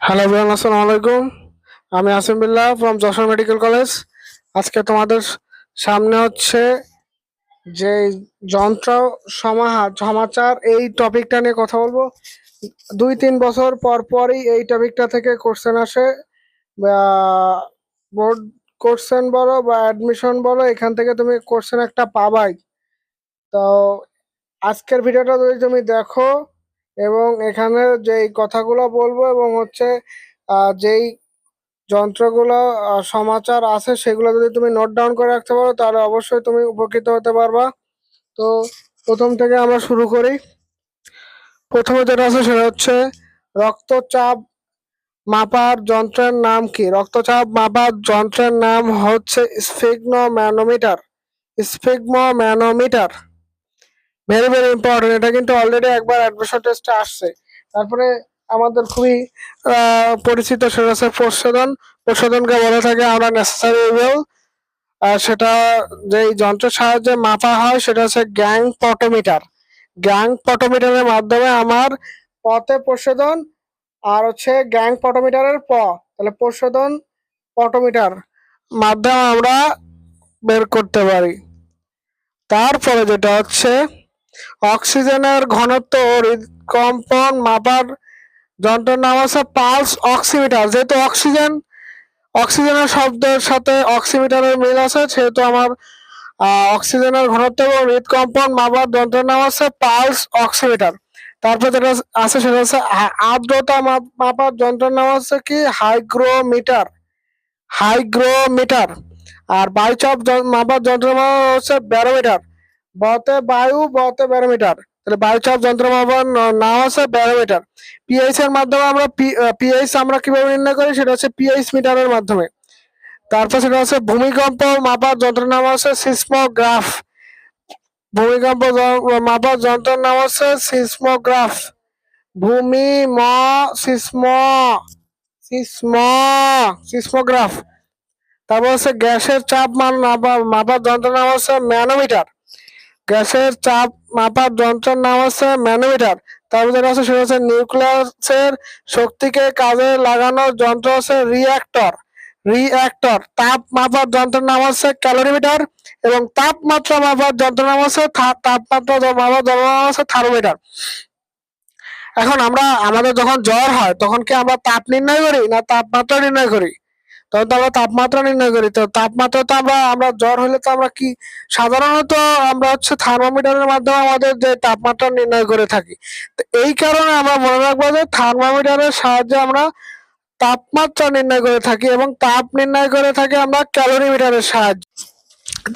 Hello বিয়ান আসসালামু আলাইকুম আমি Asim Billah from Jessore medical college আজকে তোমাদের সামনে হচ্ছে যে যন্ত্র সমাহার সমাচার, এই টপিকটা নিয়ে কথা বলব। দুই তিন বছর পর পরই এই টপিকটা থেকে কোশ্চেন আসে। বোর্ড কোশ্চেন বলো বা অ্যাডমিশন বলো, এখান থেকে তুমি কোশ্চেন একটা পাবাই। তো, আজকের ভিডিওটা যদি তুমি দেখো এবং এখানে যেই কথাগুলো বলব এবং হচ্ছে যেই যন্ত্রগুলো সমাচার আছে সেগুলো যদি তুমি নোট ডাউন করে রাখতে পারো, তাহলে অবশ্যই তুমি উপকৃত হতে পারবা। তো প্রথম থেকে আমরা শুরু করি। প্রথমে যেটা আছে সেটা হচ্ছে, রক্তচাপ মাপার যন্ত্রের নাম কি? রক্তচাপ মাপার যন্ত্রের নাম হচ্ছে sphygmomanometer sphygmomanometer very very important এটা কিন্তু অলরেডি একবার অ্যাডমিশন টেস্টে আসছে। তারপরে আমাদের খুবই পরিচিত সেটা হচ্ছে প্রশোধন প্রশোধনকে বলে থাকে আমরা নেসেসারি উইল আর সেটা যে যন্ত্রের সাহায্যে মাপা হয়, সেটা হচ্ছে গ্যাং পটোমিটার গ্যাং পটোমিটারের মাধ্যমে আমার পথে প্রশোধন আর হচ্ছে গ্যাং পটোমিটারের প। তাহলে প্রশোধন পটোমিটার মাধ্যমে আমরা বের করতে পারি। তারপরে যেটা হচ্ছে অক্সিজেনের ঘনত্ব ও হৃদকম্পন মাপার যন্ত্রের নাম আছে পালস অক্সিমিটার। যেহেতু অক্সিজেন, অক্সিজেনের শব্দের সাথে অক্সিমিটারের মিল আছে, সেহেতু আমার অক্সিজেনের ঘনত্ব এবং হৃদকম্পন মাপার যন্ত্রের নাম আছে পালস অক্সিমিটার। তারপর যেটা আছে সেটা হচ্ছে আর্দ্রতা মাপ- মাপার যন্ত্রের নাম হচ্ছে কি? হাইগ্রোমিটার। হাইগ্রোমিটার। আর বায়ুচাপ যন- মাপার যন্ত্রের নাম হচ্ছে ব্যারোমিটার। বতে বায়ু বতে ব্যারোমিটার তাহলে বায়ুচাপ যন্ত্র মাপার নাম হচ্ছে ব্যারোমিটার পিএইচ এর মাধ্যমে আমরা পিএইচ আমরা কীভাবে নির্ণয় করি? সেটা হচ্ছে পিএইচ মিটারের মাধ্যমে। তারপর সেটা হচ্ছে ভূমিকম্প মাপার যন্ত্রের নাম হচ্ছে সিসমোগ্রাফ ভূমিকম্প মাপার যন্ত্রের নাম হচ্ছে সিসমোগ্রাফ ভূমি, ম সিসম সিসম সিসমোগ্রাফ তারপর হচ্ছে গ্যাসের চাপ মান মাপার যন্ত্রের নাম হচ্ছে ম্যানোমিটার। গ্যাসের চাপ মাপার যন্ত্রের নাম হচ্ছে ম্যানোমিটার। তারপর আছে, সেটা হচ্ছে নিউক্লিয়াসের শক্তিকে কাজে লাগানোর যন্ত্র হচ্ছে রিঅ্যাক্টর। রিঅ্যাক্টর, তাপ মাপার যন্ত্রের নাম হচ্ছে ক্যালোরিমিটার এবং তাপমাত্রা মাপার যন্ত্রের নাম হচ্ছে তাপমাত্রা মাপার যন্ত্রের নাম হচ্ছে থার্মোমিটার। এখন আমরা, আমাদের যখন জ্বর হয়, তখন কি আমরা তাপ নির্ণয় করি না তাপমাত্রা নির্ণয় করি? তখন তো আমরা তাপমাত্রা নির্ণয় করি। তো তাপমাত্রা তো আমরা আমরা জ্বর হলে তো আমরা কি, সাধারণত আমরা হচ্ছে থার্মোমিটারের মাধ্যমে আমাদের যে তাপমাত্রা নির্ণয় করে থাকি। তো এই কারণে আমরা মনে রাখব যে থার্মোমিটারের সাহায্যে আমরা তাপমাত্রা নির্ণয় করে থাকি এবং তাপ নির্ণয় করে থাকি আমরা ক্যালোরিমিটারের সাহায্যে।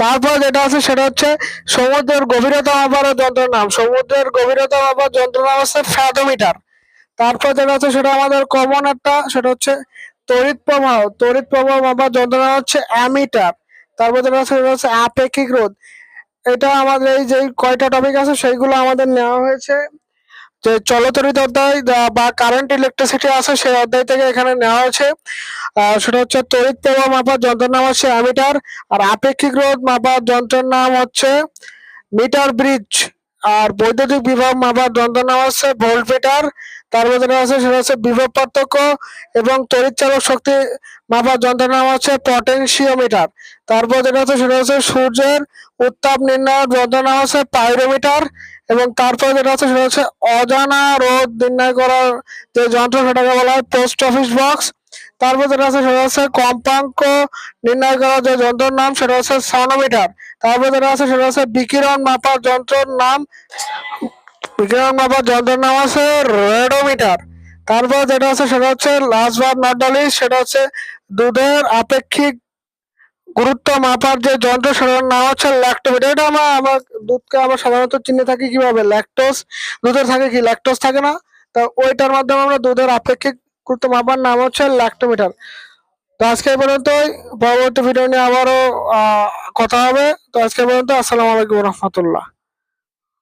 তারপর যেটা আছে সেটা হচ্ছে সমুদ্রের গভীরতা মাপার যন্ত্রের নাম। সমুদ্রের গভীরতা মাপার যন্ত্রের নাম হচ্ছে ফ্যাথোমিটার তারপর যেটা আছে সেটা আমাদের কমন একটা, সেটা হচ্ছে তড়িৎ প্রবাহ তড়িৎ প্রবাহ মাপার যন্ত্র নাম হচ্ছে অ্যামিটার। তারপর যেটা হচ্ছে আপেক্ষিক রোধ। এটা আমাদের এই যে কয়টা টপিক আছে, সেইগুলো আমাদের নেওয়া হয়েছে। যে চলতরিত অধ্যায় বা কারেন্ট ইলেকট্রিসিটি আছে, সেই অধ্যায় থেকে এখানে নেওয়া হয়েছে। সেটা হচ্ছে তড়িৎ প্রবাহ মাপার যন্ত্রের নাম হচ্ছে অ্যামিটার, আর আপেক্ষিক রোধ মাপার যন্ত্রের নাম হচ্ছে মিটার ব্রিজ। আর বৈদ্যুতিক বিভব মাপার যন্ত্রের নাম হচ্ছে ভোল্টমিটার। তারপর যেটা আছে, সেটা হচ্ছে বিভব পার্থক্য এবং তড়িৎ চালক শক্তি মাপার যন্ত্রের নাম হচ্ছে পটেনশিওমিটার। তারপর যেটা আছে, সেটা হচ্ছে সূর্যের উত্তাপ নির্ণয়ের যন্ত্র নাম হচ্ছে পাইরোমিটার এবং তারপর যেটা আছে, সেটা হচ্ছে অজানা রোধ নির্ণয় করার যে যন্ত্র, সেটাকে বলা হয় পোস্ট অফিস বক্স। যেটা আছে সেটা হচ্ছে কম্পাঙ্ক নির্ণয় করার যে যন্ত্রের নাম, সেটা হচ্ছে সনোমিটার। তারপর আছে সেটা হচ্ছে বিকিরণ মাপার যন্ত্রের নাম, বিকিরণ মাপার যন্ত্রের নাম আছে রেডোমিটার। তারপর যেটা আছে সেটা হচ্ছে বার নট সেটা হচ্ছে দুধের আপেক্ষিক গুরুত্ব মাপার যে যন্ত্র, সেটার নাম হচ্ছে ল্যাক্টোমিটার এটা আমরা, আমার দুধকে আমরা সাধারণত চিনে থাকি কীভাবে? ল্যাকটোজ দুধের থাকে কি? ল্যাকটোজ থাকে না। তা ওইটার মাধ্যমে আমরা দুধের আপেক্ষিক গুরুত্ব মাপার নাম হচ্ছে ল্যাক্টোমিটার। তো আজকে পর্যন্ত পরবর্তী ভিডিও নিয়ে আবারও কথা হবে। তো আজকে পর্যন্ত, আসসালামু আলাইকুম রহমতুল্লাহ।